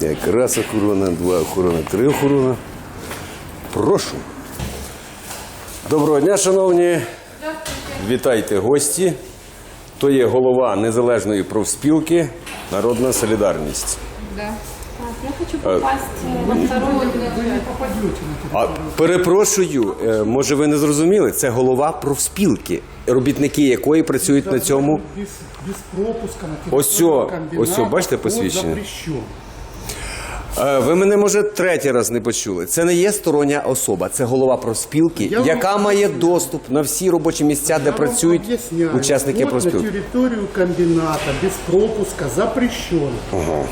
Як раз охорона, два охорона, три охорона. Прошу. Доброго дня, шановні. Вітайте гості. То є голова незалежної профспілки Народна Солідарність. Я хочу попасть во вторую. А перепрошую, е, може ви не зрозуміли? Це голова профспілки, робітники якої працюють на цьому. без, без пропуска на Ось цього, ось цього, бачите, посвідчення? запрещен. Е, Ви мене може третій раз не почули. Це не є стороння особа, це голова профспілки, Я вам яка має доступ на всі робочі місця, де Я вам працюють объясняю. учасники Вход профспілки. на территорию комбината без пропуска запрещен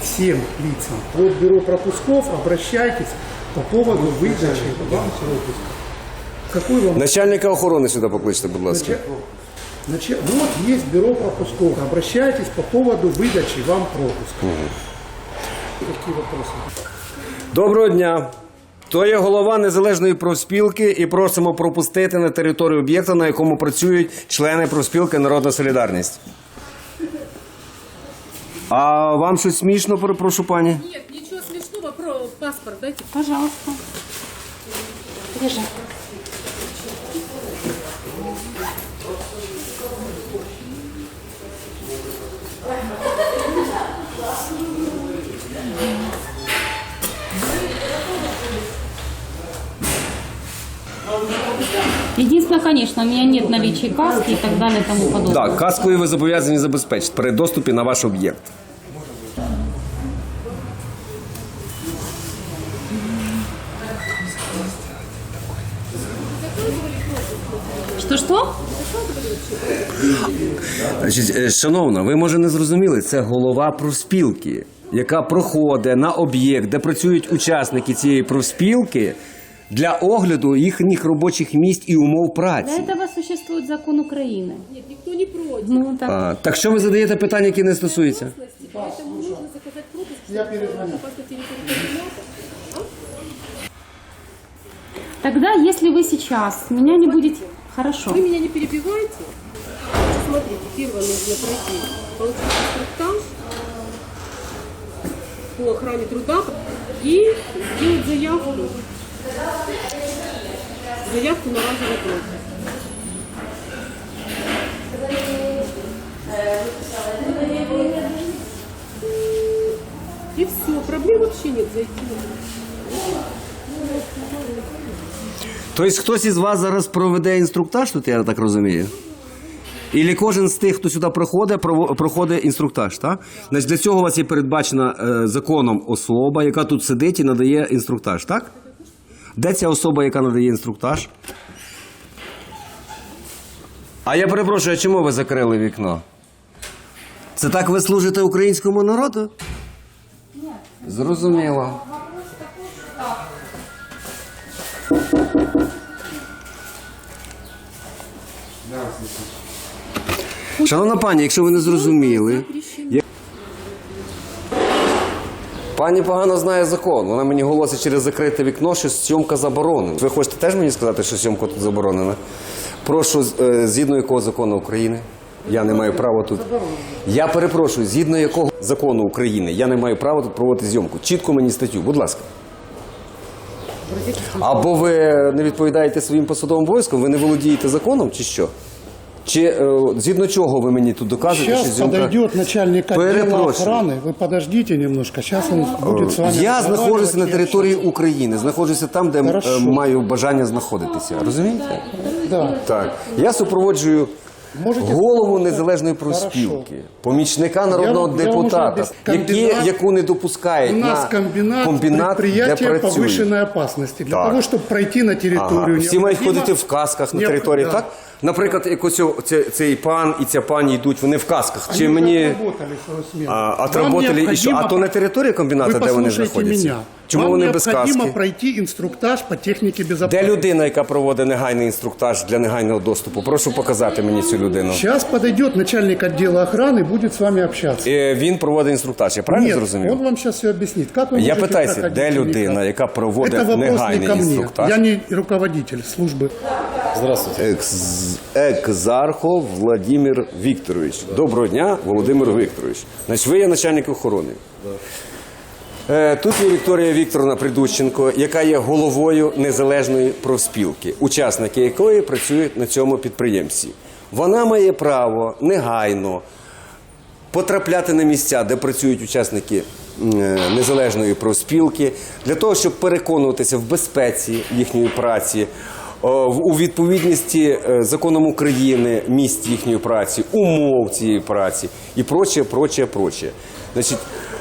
всем лицам. Вот бюро пропусков, обращайтесь по поводу выдачи вам пропуска. Какой вам? Начальника охорони сюди покличте, будь ласка. Значит, вот есть бюро пропусков. Обращайтесь по поводу выдачи вам пропуска. Какие вопросы? Доброго дня. То є голова незалежної профспілки і просимо пропустити на територію об'єкта, на якому працюють члени профспілки Народна Солідарність. А вам щось смішно, перепрошу пані? Нет, ничего смешного, про паспорт дайте. Пожалуйста. Держи. Единственное, конечно, у меня нет наличия каски и так далее и тому подобное. Так, каскою ви зобов'язані забезпечити при доступі на ваш об'єкт. Что-что? Значить, е, шановна, ви може не зрозуміли, це голова профспілки, яка проходить на об'єкт, де працюють учасники цієї профспілки для огляду їхніх робочих місць і умов Для праці. этого существует закон Украины. Нет, никто не против. Ну, так. А, так що ви задаєте питання, які не стосуються? Поэтому нужно заказать пропуск, Я перезвоню. попасть на территорию комбината. Тогда, если вы сейчас меня не будете... Хорошо. Вы меня не перебивайте. Смотрите, первое нужно пройти. Получить инструктаж по охране труда и сделать заявку. Заявку на разовый пропуск. И все, проблем вообще нет зайти. Тобто хтось із вас зараз проведе інструктаж, тут я так розумію? Ілі кожен з тих, хто сюди проходить, проходить інструктаж, так? Значить, для цього у вас є передбачена е, законом особа, яка тут сидить і надає інструктаж, так? Де ця особа, яка надає інструктаж? А я перепрошую, а чому ви закрили вікно? Це так ви служите українському народу? Зрозуміло. Шановна пані, якщо ви не зрозуміли. я- Пані погано знає закон. Вона мені голосить через закрите вікно, що зйомка заборонена. Ви хочете теж мені сказати, що зйомка тут заборонена? Прошу, е, згідно якого закону України? Я не маю права тут. Я перепрошую, згідно якого закону України я не маю права тут проводити зйомку. Чітко мені статтю, будь ласка. Або ви не відповідаєте своїм посадовим обов'язкам, ви не володієте законом, чи що? Чи е, згідно чого ви мені тут доказуєте, що Сейчас зйомка... подойдет начальник отдела Перепрошую. охраны. Вы подождите немножко. Сейчас он будет с вами Я разговаривать знаходжуся на и території України, знаходжуся там, де м, Хорошо. е, маю бажання знаходитися. Розумієте? общаться. Да. Так. Я супроводжую Можете голову сказати? незалежної Хорошо. профспілки, помічника народного вам- я вам депутата, можу які, комбінат- яку не допускають У нас на комбинат, комбінат, де предприятие працюють. повышенной опасности. Для Так. того, чтобы пройти на территорию. Ага. Всі мають необходимо- ходити в касках на Необ- території, да. так? Наприклад, як ось о- це- цей пан і ця пані йдуть, вони в касках. Чи Они мені. уже отработали свою смену. А, Вам отработали і що? А необходимо- то на території комбіната, Вы де вони послушайте знаходяться? меня. Чому Вам вони без необходимо каски? пройти инструктаж по технике Де безопасности. людина, яка проводить негайний інструктаж для негайного доступу? Прошу показати мені цю людину. Сейчас подойдет начальник отдела охраны, будет с вами общаться. Е, Він проводить інструктаж. Я правильно Нет, зрозумів? он вам сейчас все объяснит. Как вы Я можете питаюся, проходить де или людина, как? яка проводить Это вопрос не негайний ко мне. інструктаж? Я не руководитель службы. Екс... Екзархов Владимир Вікторович. Доброго дня, Володимир Вікторович. Значить, ви є начальник охорони. Е, Тут є Вікторія Вікторовна Придущенко, яка є головою незалежної профспілки, учасники якої працюють на цьому підприємстві. Вона має право негайно потрапляти на місця, де працюють учасники е, незалежної профспілки, для того, щоб переконуватися в безпеці їхньої праці, у відповідності законам законом України місць їхньої праці, умов цієї праці і проче, проче, проче. Значить,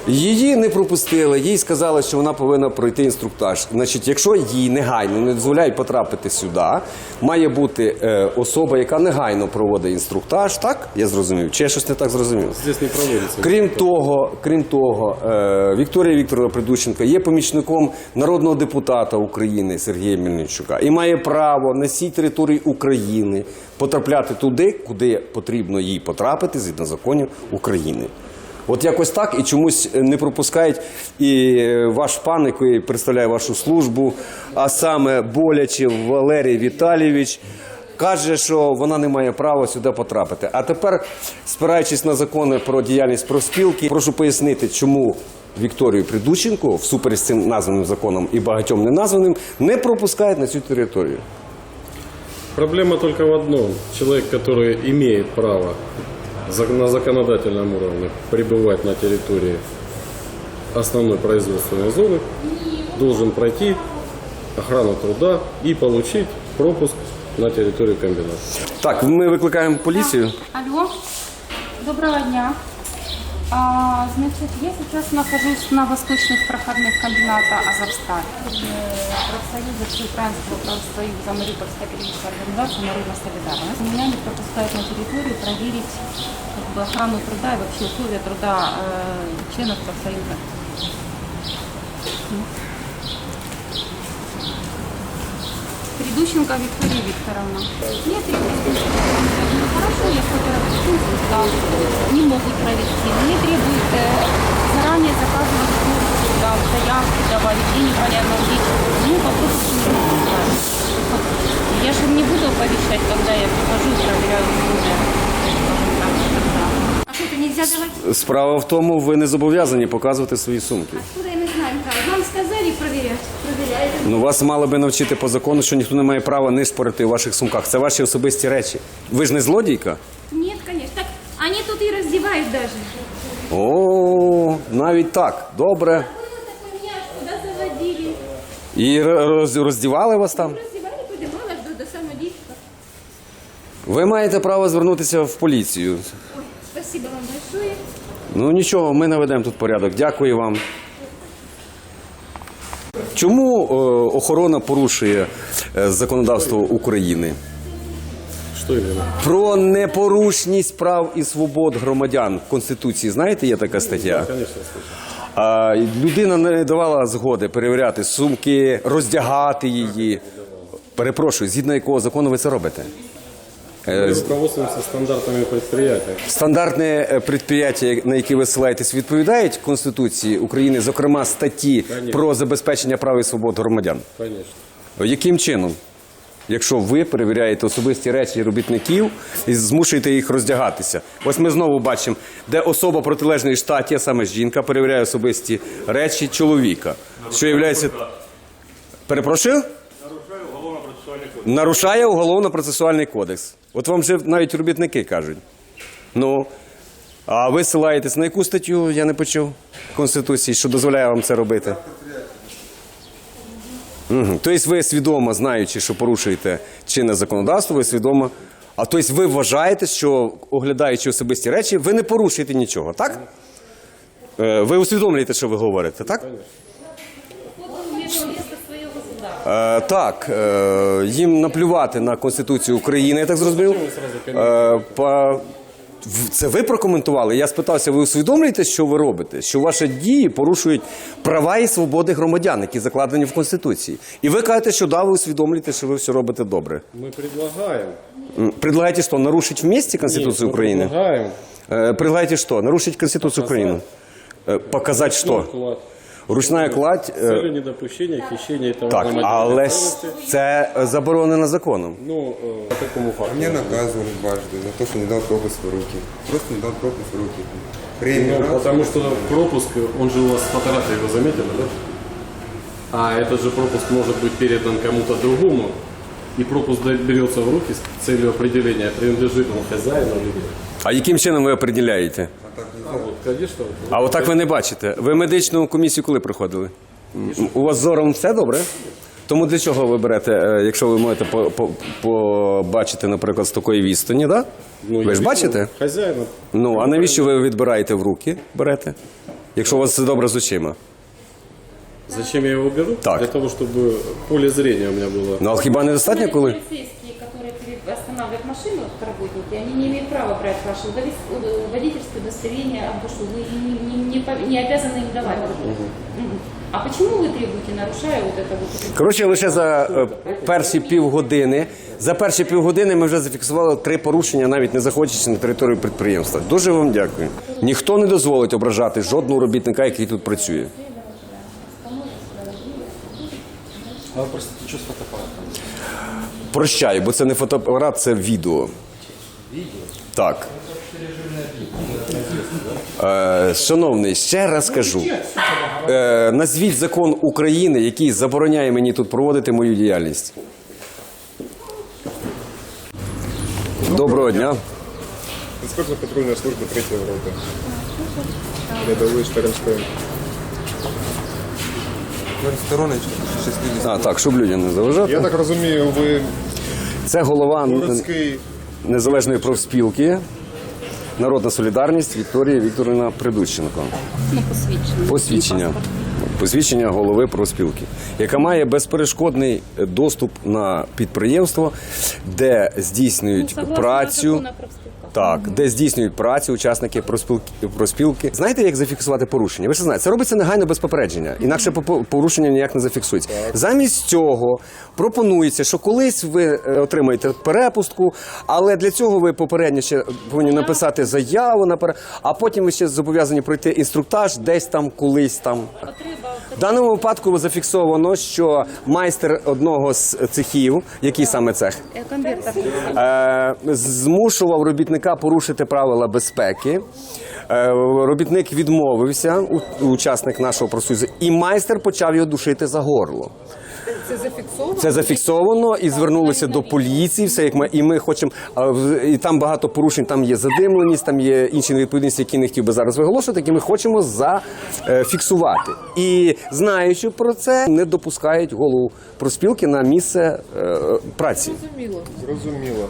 Її не пропустили, їй сказали, що вона повинна пройти інструктаж. Значить, якщо їй негайно не дозволяють потрапити сюди, має бути е, особа, яка негайно проводить інструктаж, так? Я зрозумів. Чи я щось не так зрозумів? Здесь не проводится. Крім того, крім того, е, Вікторія Вікторовна Придущенко є помічником народного депутата України Сергія Мельничука і має право на цій території України потрапляти туди, куди потрібно їй потрапити згідно законів України. От якось так і чомусь не пропускають і е, ваш пан, який представляє вашу службу, а саме боляче Валерій Віталійович. Каже, що вона не має права сюди потрапити. А тепер, спираючись на закони про діяльність профспілки, прошу пояснити, чому Вікторію Придученко, всупереч з цим названим законом і багатьом неназваним, не пропускають на цю територію. Проблема только в одном. Человек, который имеет право на законодательном уровне пребывать на территории основной производственной зоны, должен пройти охрану труда и получить пропуск на территорию комбината. Так, ми викликаємо поліцію. Алло, доброго дня. А, значит, я сейчас нахожусь на восточных проходных комбината Азовсталь. Э, Профсоюза Всеукраинского профсоюза Мариупольская академическая организация «Народная солидарность». Меня не пропускают на территорию проверить как бы, охрану труда и вообще условия труда э, членов профсоюза. Придущенко Виктория Викторовна. Нет, ну, хорошо, я фотографирую, да, не могут провести. Мне требуют э, заранее заказывать курсы, да, заявки давать, и непонятно где. Ну, вопрос не решается. Я же не буду оповещать, когда я прихожу и проверяю условия. скажем так, тогда. А что, это нельзя давать? Справа в тому, ви не зобов'язані показувати свої сумки. Откуда мы знаем как? Нам сказали проверять. Ну, вас мали би навчити по закону, що ніхто не має права нишпорити у ваших сумках. Це ваші особисті речі. Ви ж не злодійка? Нет, конечно. Так они тут и раздевают даже. О, навіть так. Добре. Было такой меня куда заводили. І р- роз- роздівали вас там? Раздевали, поднимала до, до самого диска. Ви маєте право звернутися в поліцію. Ой, спасибо вам большое. Ну нічого, ми наведемо тут порядок. Дякую вам. Чому е, охорона порушує е, законодавство України? Что именно? Про непорушність прав і свобод громадян в Конституції. Знаєте, є така стаття? А, людина не давала згоди перевіряти сумки, роздягати її. Перепрошую, згідно якого закону ви це робите? Мы руководствуемся стандартами предприятия. Стандартне е, підприємство, на яке ви ссилаєтесь, відповідають Конституції України, зокрема статті Конечно. про забезпечення прав і свобод громадян. Конечно. Яким чином? Якщо ви перевіряєте особисті речі робітників і змушуєте їх роздягатися. Ось ми знову бачимо, де особа протилежної штаті, а саме жінка, перевіряє особисті речі чоловіка. Що є... Перепрошую? Нарушає уголовно-процесуальний кодекс. От вам вже навіть робітники кажуть. Ну, а ви силаєтесь на яку статтю, я не почув, Конституції, що дозволяє вам це робити? Тобто ви свідомо, знаючи, що порушуєте чинне законодавство, ви свідомо. А тобто ви вважаєте, що оглядаючи особисті речі, ви не порушуєте нічого, так? Е, Ви усвідомлюєте, що ви говорите, так? Е, так, е, їм наплювати на Конституцію України, я так зрозумів. Е, по... в- Це ви прокоментували? Я спитався, ви усвідомлюєте, що ви робите? Що ваші дії порушують права і свободи громадян, які закладені в Конституції. І ви кажете, що да, ви усвідомлюєте, що ви все робите добре. Мы предлагаем. М, Предлагаете что, нарушить вместе Конституцию Нет, мы Украины? Предлагаем Э, Предлагаете что, нарушить Конституцию Украины? Э, Показать что? вклад. Ручна кладь. С е, целью недопущения хищения и Так, товарно але ж це е, заборонено законом. Ну, э, по такому факту. Меня наказывали дважды за то, что не дал пропуск в руки. Просто не дал пропуск в руки. Премию Ну, раз. потому что пропуск, он же у вас фотографии, вы заметили, да? А этот же пропуск может быть передан кому-то другому, и пропуск да- берется в руки с целью определения, принадлежит он хозяину или нет. А яким чином ви определяєте? А вот, конечно, А отак ви не бачите. Ви медичну комісію коли проходили? М, У вас з зором все добре? Тому для чого ви берете, е, якщо ви можете по- по- побачити, наприклад, з такої відстані, да? ну, ви я ж видел бачите? Хозяина. Ну, а навіщо ви відбираєте в руки, берете? Якщо у вас все добре з очима. Зачем я его беру? Так. Для того, чтобы поле зрения у меня было. Ну, а хіба недостатньо, коли? Полицейские, которые пере- останавливают машину, работники, они не имеют права брать ваше удовис- уд- водительское удостоверение об душу. Вы не, не- не по- не обязаны им давать. Мгм. А почему вы требуете, нарушая вот это вот? Коротше, лише за е, перші півгодини. За перші півгодини ми вже зафіксували три порушення, навіть не заходячи на територію підприємства. Дуже вам дякую. Ніхто не дозволить ображати жодного робітника, який тут працює. А простите, що з фотоапаратом? Прощай, бо це не фотоапарат, це відео. Відео? Так. Е, Шановний, ще раз кажу. Е, Назвіть закон України, який забороняє мені тут проводити мою діяльність. Доброго дня. Инспектор патрульной службы третьего рота. Рядовой Штаремстейн. Штаремстейн. 60. А, так, щоб людям не заважати. Я так розумію, ви Це голова Турецький незалежної профспілки. Народна солідарність Вікторія Вікторівна Придущенко. Не посвідчення. Посвідчення. Посвідчення голови профспілки, яка має безперешкодний доступ на підприємство, де здійснюють Ну, працю. закону так, де здійснюють працю учасники проспілки, проспілки. Знаєте, як зафіксувати порушення? Ви ж знаєте, це робиться негайно без попередження, інакше порушення ніяк не зафіксується. Замість цього пропонується, що колись ви е, отримаєте перепустку, але для цього ви попередньо ще повинні написати заяву наперед, а потім ви ще зобов'язані пройти інструктаж десь там, колись там. В даному випадку зафіксовано, що майстер одного з цехів, який саме цех, Е, е, робітника порушити правила безпеки. Е, Робітник відмовився, у- учасник нашого профсоюзу, і майстер почав його душити за горло. Це зафіксовано? Це зафіксовано і звернулися до поліції. Все як ми і ми хочемо. І там багато порушень. Там є задимленість, там є інші невідповідності, які не хотів би зараз виголошувати. Які ми хочемо зафіксувати. І знаючи про це, не допускають голову проспілки на місце е, праці. Зрозуміло. зрозуміло.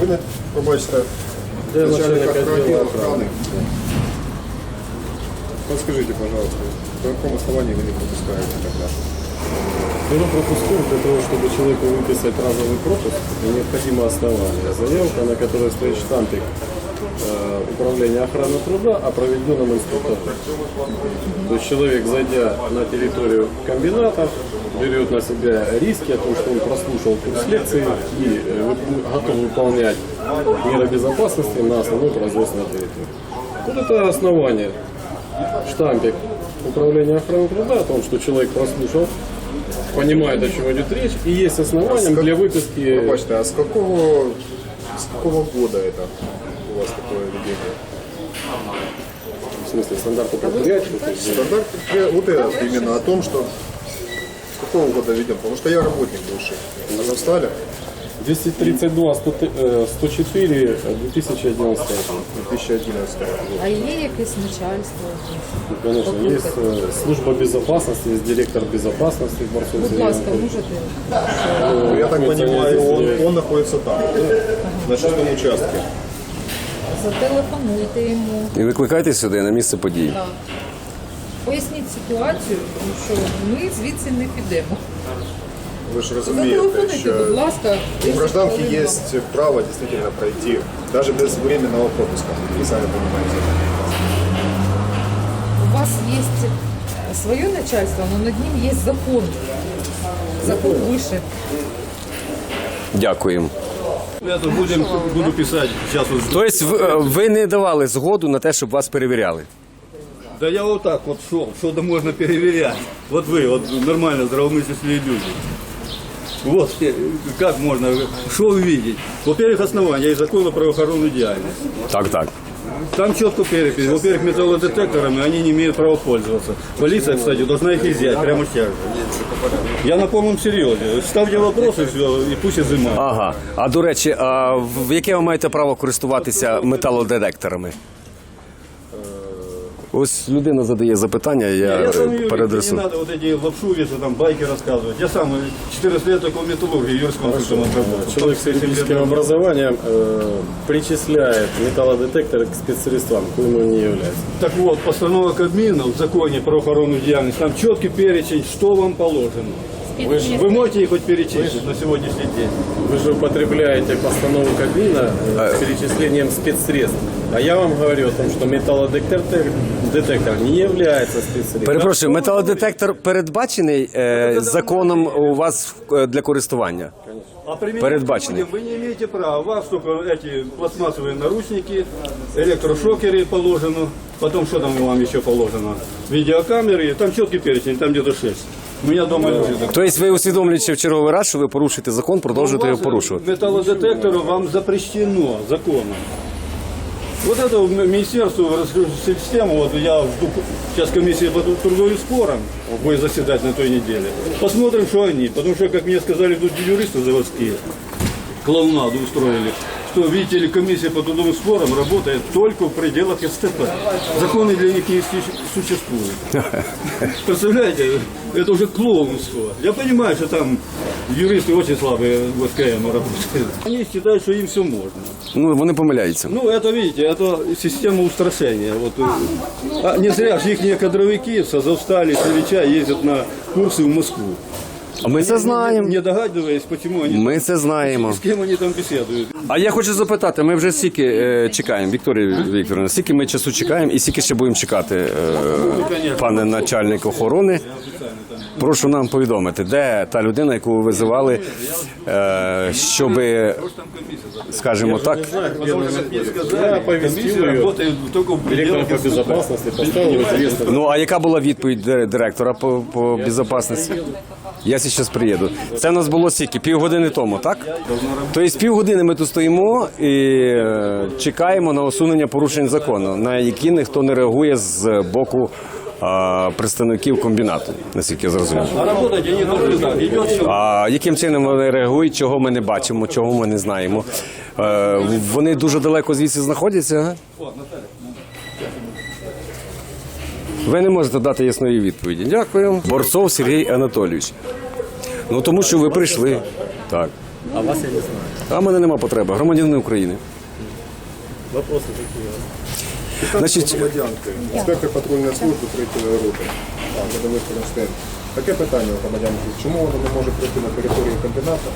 Ви не побачите Де начальника начальник отдела охраны. Подскажите, пожалуйста, по какому основанию вы не пропускаете тогда? Беру пропусков для того, чтобы человеку выписать разовый пропуск, необходимо основание. Заявка, на которой стоит штампик э, Управления охраны труда о проведенном инструктаже. То есть человек, зайдя на территорию комбината, берет на себя риски о том, что он прослушал курс лекции и э, готов выполнять меры безопасности на основной производственной территории. Вот это основание. Штампик Управления охраны труда о том, что человек прослушал понимает, о чем идет речь, и есть основанием для выписки. Побачите, а с какого, с какого года это у вас такое ведение? В смысле, стандарты предприятия. есть, Стандарт вот это именно о том, что с какого года ведем, потому что я работник бывший. Вы встали? 232, 100, э, 104, 2011 год. 2011. А є якесь начальство? Ну, Конечно, есть э, служба безопасности, есть директор безопасности в Барсуке. Будь ласка, можете? Я так понимаю, он, он находится там, на шестом участке. Зателефонуйте йому. І викликайте сюди на місце події. Так. Поясніть ситуацію, тому що ми звідси не підемо Вы же разумеете, Зателефонуйте, будь что ласка. у 10 гражданки хвилин. есть право действительно пройти, даже без временного пропуска. Вы сами понимаете. У вас есть свое начальство, но над ним есть закон. Закон выше. Дякуємо. Это будем, буду писать сейчас вот Тобто ви, е, ви не давали згоду на те, щоб вас перевіряли. Да я вот так вот шел, что-то можно переверять. Вот вы, вот нормально здравомыслящие люди. Вот э, как можно, что увидеть? Во-первых, основания и закона про охрану деятельность. Так, так. Там четко перепись. Во-первых, металлодетекторами они не имеют права пользоваться. Полиция, кстати, должна их изъять прямо сейчас. же. Я на полном серьезе. Ставьте вопросы, все, и пусть изымают. Ага. А до речі, а в яке ви маєте право користуватися металодетекторами? Ось людина задає запитання, я, Я сам е, юрист, переадресую. не надо вот эти лапшу, если там байки рассказывать. Я сам 14 лет такой металлургии, юрисконсультом отработал. Человек с юридическим образованием э, причисляет металлодетектор к спецсредствам, коим он не является. Так вот, постанова Кабмина в законе про охрану деятельности, там четкий перечень, что вам положено. Вы, ж- вы можете их хоть перечислить на сегодняшний день? Вы же употребляете постанову Кабмина э, с перечислением спецсредств. А я вам говорю о том, что металлодетектор детектор не является спецсредством. Перепрошую, металодетектор передбачений е, законом у вас е, для користування? А применять Передбачены. к людям вы не имеете права. У вас только эти пластмассовые наручники, электрошокеры положено, потом что там вам еще положено? Видеокамеры, там четкий перечень, там где-то 6. У меня дома лежит. Тобто ви усвідомлюючи в черговий раз, що ви порушуєте закон, продовжуєте У його вас порушувати. Металлодетектору вам запрещено законом. Вот это в Министерство систему, вот я жду, сейчас комиссия по трудовым спорам будет заседать на той неделе. Посмотрим, что они, потому что, как мне сказали тут юристы заводские, клоунаду устроили, что, видите ли, комиссия по трудовым спорам работает только в пределах СТП. Законы для них не су- существуют. Представляете, это уже клоунство. Я понимаю, что там юристы очень слабые в СКМ работают. Они считают, что им все можно. Ну вони помиляються. Ну, это, видите, это система устрашения. Вот, э, а не зря же их кадровики с Азовстали, с Ильича ездят на курсы в Москву. Ми це знаємо. Не догадываясь, почему они... Ми це знаємо. С кем они там беседуют. А я хочу запитати, ми вже скільки е, чекаємо, Вікторія Вікторівна, скільки ми часу чекаємо і скільки ще будемо чекати, е, пане начальник охорони. Прошу нам повідомити, де та людина, яку ви визивали, е, щоб, скажімо так, только в пределах безопасности, поставил известно. ну а яка була відповідь дир- директора по, по безпечності? Я зараз приїду. Це в нас було скільки? Півгодини тому, так? Тобто півгодини ми тут стоїмо і е, чекаємо на усунення порушень закону, на які ніхто не реагує з боку представників комбінату, наскільки я зрозумів. А яким чином вони реагують, чого ми не бачимо, чого ми не знаємо? Е, вони дуже далеко звідси знаходяться. а? Ви не можете дати ясної відповіді. Дякую. Борцов Сергій Анатолійович. Ну тому що ви прийшли. Так. А вас я не знаю. А в мене нема потреби. Громадянин України. Вопросы какие у вас? Значить, Громадянки, інспектор патрульної служби третьої роти, так, рядовий Ференштейн. Таке питання у громадянки. Чому вона не може прийти на територію комбіната?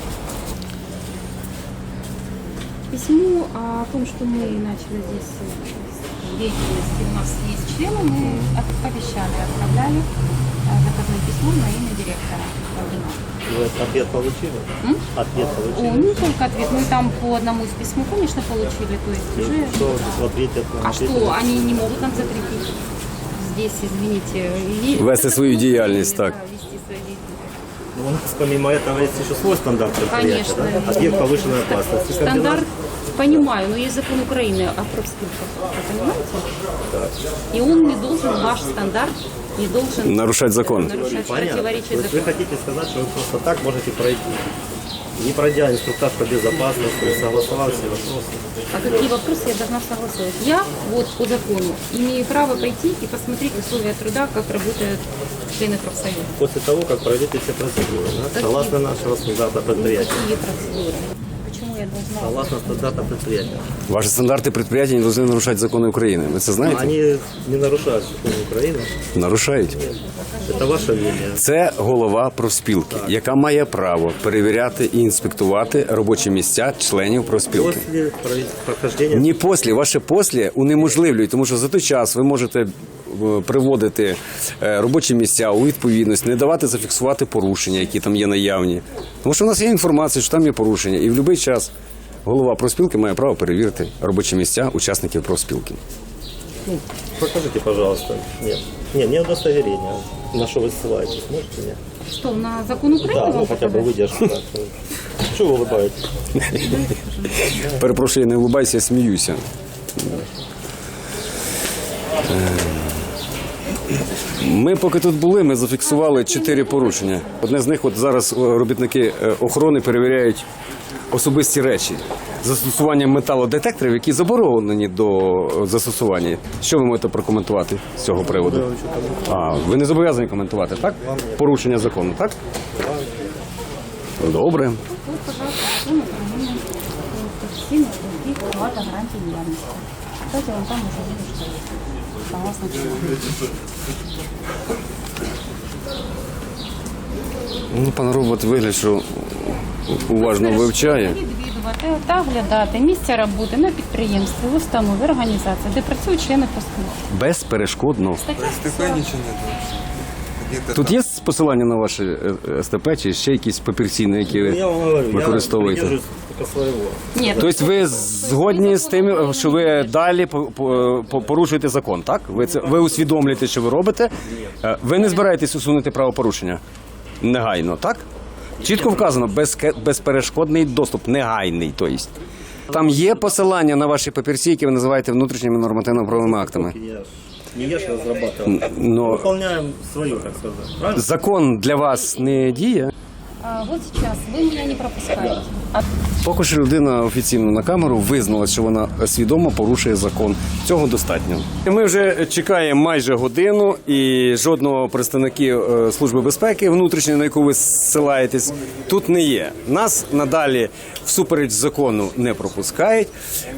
Письмо о том, что мы начали здесь э, деятельность, и у нас есть члены, мы оповещали, отправляли э, заказное письмо на имя директора комбината. Вы ответ получили? Ответ О, получили? не только ответ, мы там по одному из письму, конечно, получили, то есть уже... Что да. в ответе от А что, они не могут нам запретить здесь, извините, и- Вести свою деятельность, так. Да, вести свою деятельность. Ну, нас помимо этого есть еще свой стандарт предприятия, Конечно. да? Объект повышенной опасности. Стандарт понимаю, но есть закон Украины о профспилках. Вы понимаете? И он не должен, ваш стандарт, не должен нарушати закон. нарушать, Понятно. противоречить То есть вы закону. хотите сказать, что вы просто так можете пройти, не пройдя инструктаж по безопасности, согласовав все вопросы. А какие вопросы я должна согласовать? Я вот по закону имею право пойти и посмотреть условия труда, как работают члены профсоюза. После того, как пройдете все процедуры, да? Согласно нашего стандарта предприятия. Какие процедуры? Почему я должна? Согласно стандарта предприятия. Ваші стандарти підприємства не повинні нарушати закони України. Ви це знаєте? Они не нарушают законы Украины. Нарушають. Это ваше мнение. Це голова профспілки, яка має право перевіряти і інспектувати робочі місця членів профспілки. После провед- прохождения Ні послі, ваше послі унеможливлюють, тому що за той час ви можете е, приводити е, робочі місця у відповідність, не давати зафіксувати порушення, які там є наявні. Тому що в нас є інформація, що там є порушення, і в будь-який час голова профспілки має право перевірити робочі місця учасників профспілки. Ну, покажите, пожалуйста. Нет. Нет, не удостоверение. На что вы ссылаетесь? Можете мне? Что, на закон Украины Да, вам ну хотя бы показать? выдержку. так. Чего вы улыбаетесь? Перепрошую, я не улыбайся, я сміюся. ми поки тут були, ми зафіксували чотири порушення. Одне з них, от зараз е, робітники е, охорони перевіряють особисті речі з застосуванням металодетекторів, які заборонені до е, застосування. Що ви можете прокоментувати з цього приводу? А, ви не зобов'язані коментувати, так? Порушення закону, так? Добре. Неявности. Кстати, вон там согласно чому. Ну, Пан робот вигляд, що уважно вивчає. Відвідувати та оглядати місця роботи на підприємстві, установи, організації, де працюють члени профспілки. Безперешкодно. Стаття 40 діти. Тут там. є посилання на ваші е, е, СТП чи ще якісь папірці, які ви використовуєте? я придержусь только Тобто ви згодні з тим, що ви далі порушуєте закон, так? Ви це ви усвідомлюєте, що ви робите. Е, ви не збираєтесь усунути правопорушення негайно, так? Чітко вказано, безке- безперешкодний доступ, негайний, то есть. Там є посилання на ваші папірці, які ви називаєте внутрішніми нормативно-правовими актами не я ж разрабатывал. Но Выполняем свою, так сказать. Правильно? закон для вас не діє. А, вот сейчас вы меня не Поки що людина офіційно на камеру визнала, що вона свідомо порушує закон. Цього достатньо. Ми вже чекаємо майже годину, і жодного представників е, служби безпеки внутрішньої, на яку ви ссилаєтесь, тут не є. Нас надалі всупереч закону не пропускають.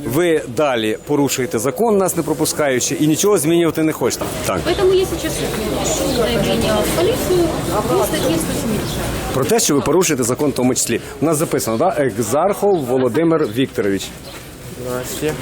Ви далі порушуєте закон, нас не пропускаючи, і нічого змінювати не хочете. Так Поэтому я сейчас пишу заявление в полицию по статье 170. Про те, що ви порушуєте закон, в тому числі. У нас записано, да? Екзархов Володимир Вікторович. Здрасте.